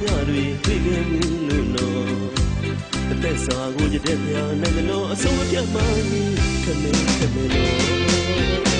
မျှတွေတွေ့ခဲ့မှုလို့နော်အသက်စာကိုကြတဲ့များနိုင်ငံတော်အစိုးရမှခမဲခမဲလို့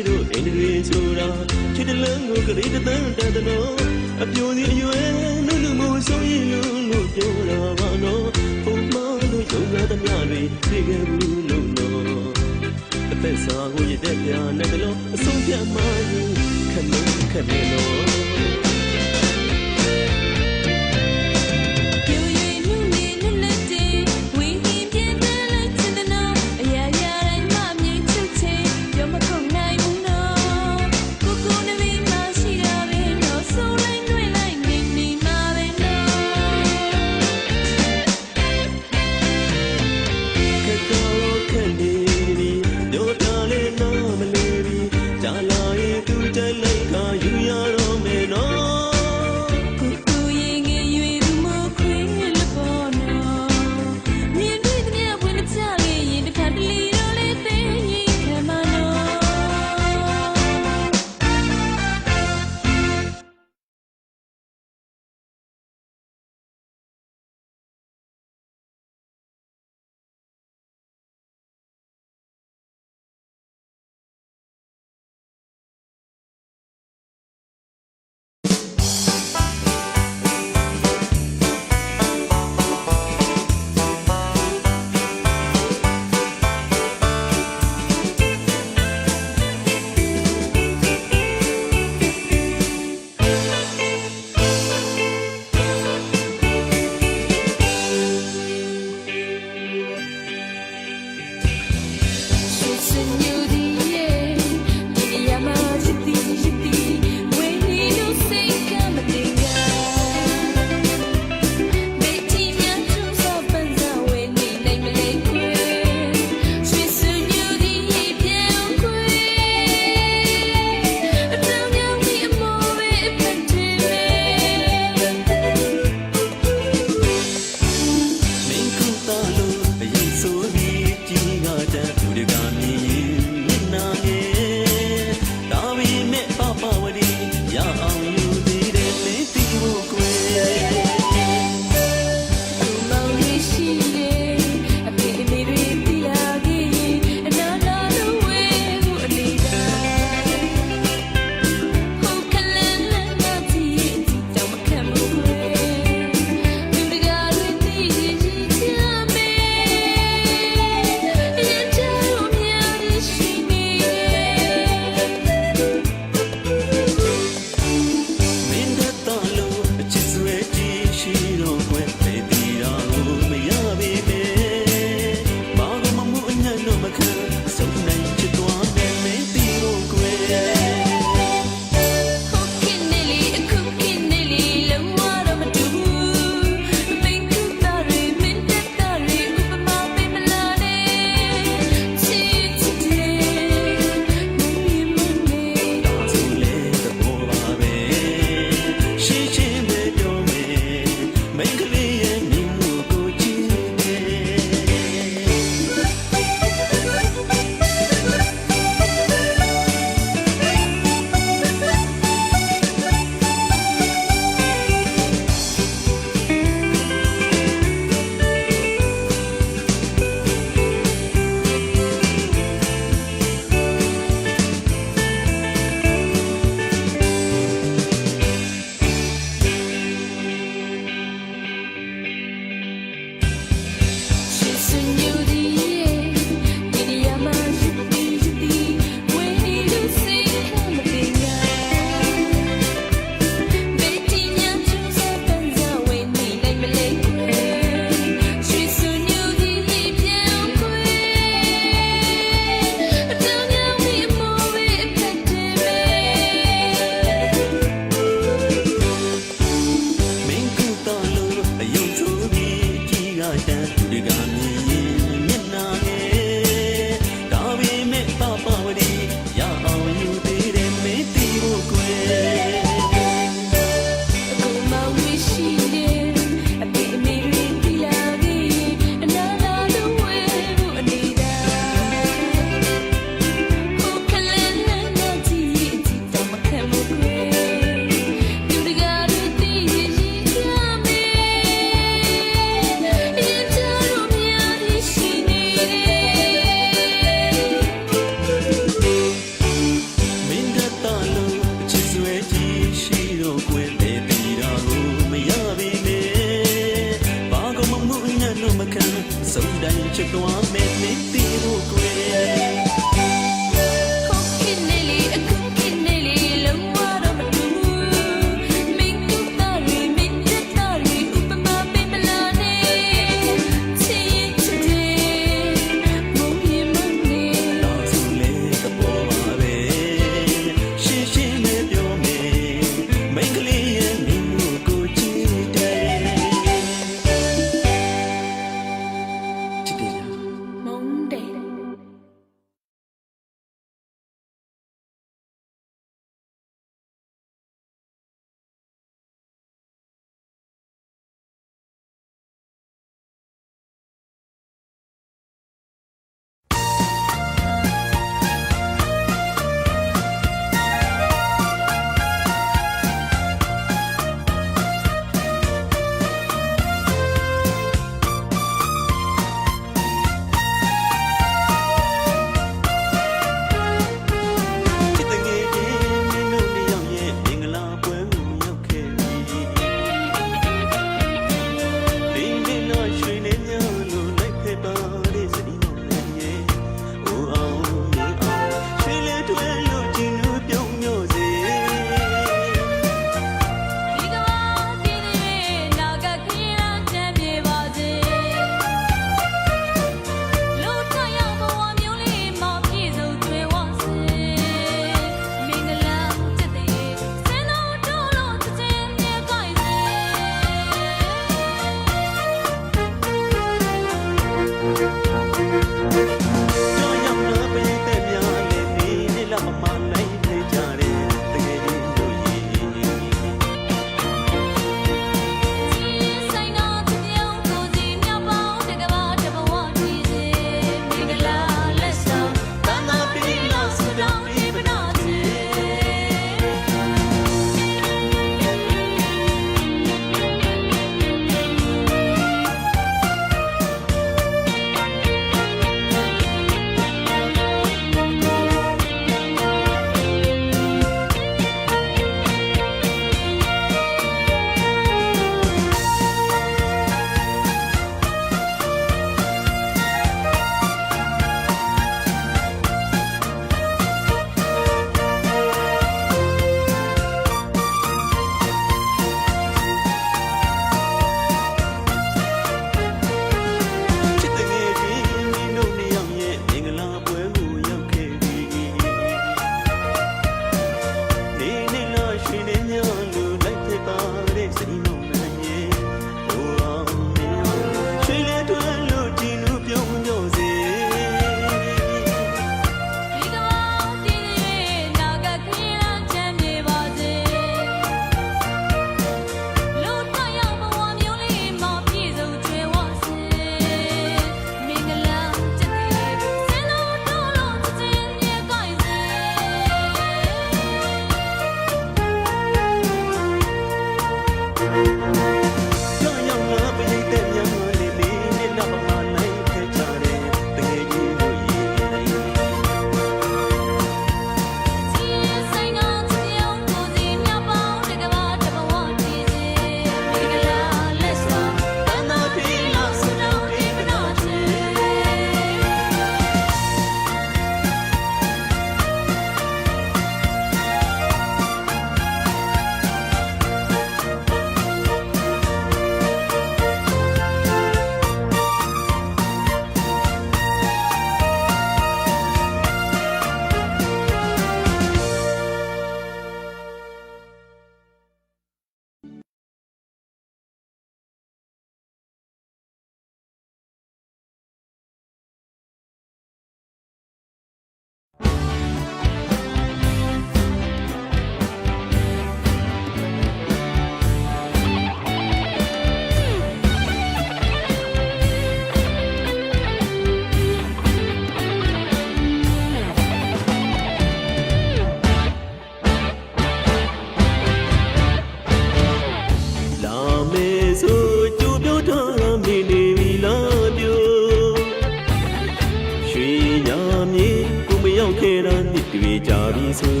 တွေ့ကြပြီဆို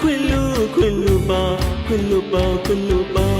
ခွင်လူခွင်လူပါခွင်လူပါခွင်လူပါ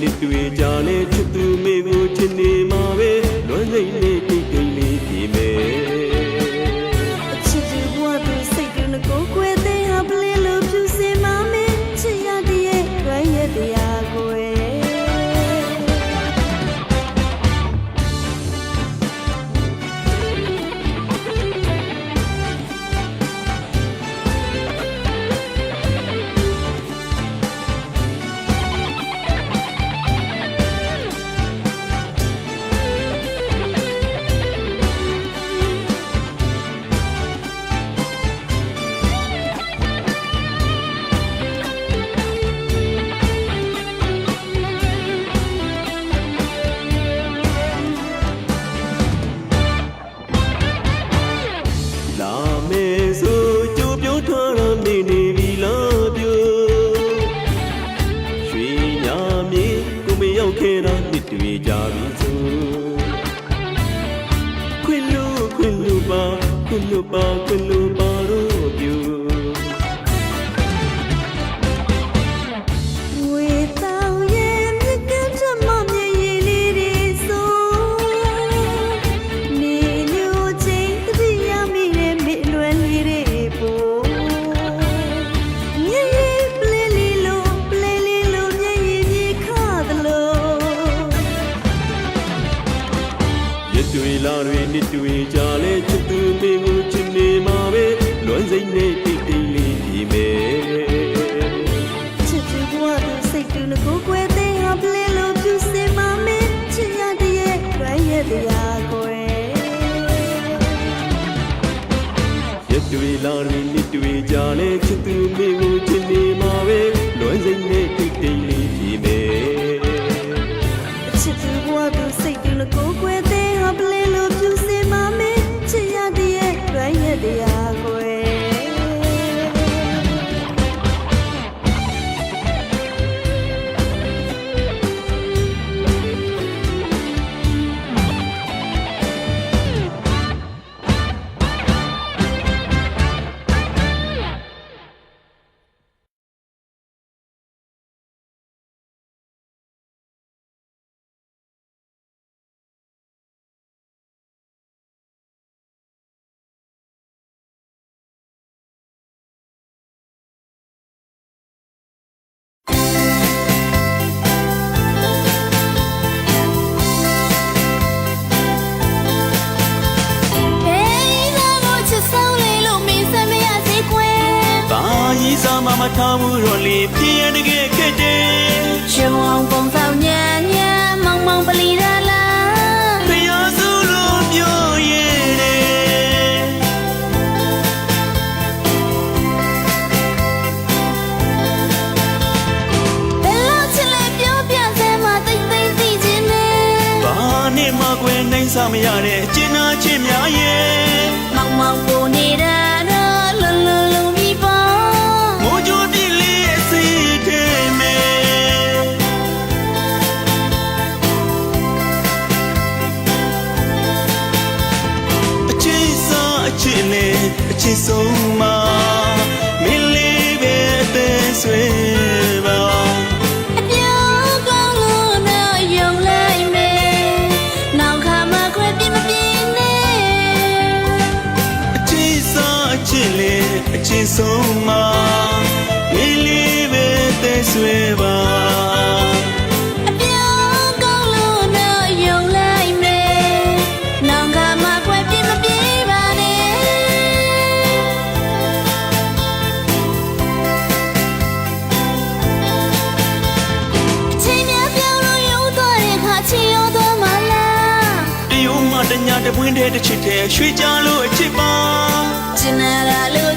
နှစ်တွေ့ကြလေ တွေ့လာရင်နှစ်တွေ့ကြလဲချစ်သူမေကိုချစ်နေမှာပဲလွမ်းစိတ်နဲ့တိတ်တိတ်လေးပြေမယ်ချစ်သူဘဝကိုစိတ်တူလကိုကွဲ ထားမှုတော့လေပြင်းရတကယ်ခက်တယ်ရှင်အောင်ပုံဆောင်ညံ့ညံ့မောင်မောင်ပလီရလာတရားစုလို့ပြောရတယ်ဘယ်လောက်ချင်လဲပြောပြစမ်းမသိသိသိချင်းနဲ့ဘာနဲ့မှကွယ်နိုင်စားမရတဲ့အချင်းအချင်းများရဲ့မောင်မောင် ချင်းဆုံးမှာလေးလေးပဲတဲဆွဲပါတညာတပွင့်တဲ့တစ်ချစ်တဲ့ရွှေချလို့အချစ်ပါကျင်နာလာလို့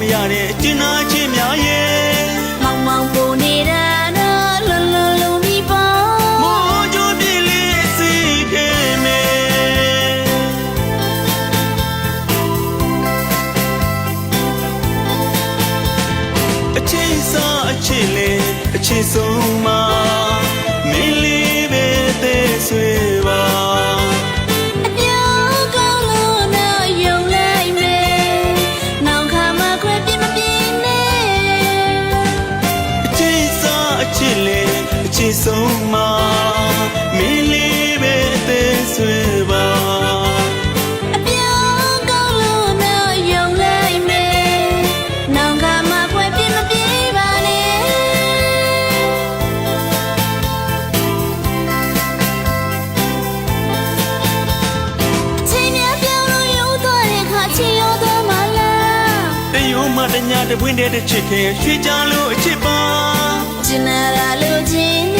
မရတဲ့အကျဉ်းသား တပွင့်တဲ့တစ်ချစ်တဲ့ရွှေကြလို့အချစ်ပါကျင်နာရလို့ချင်းနေ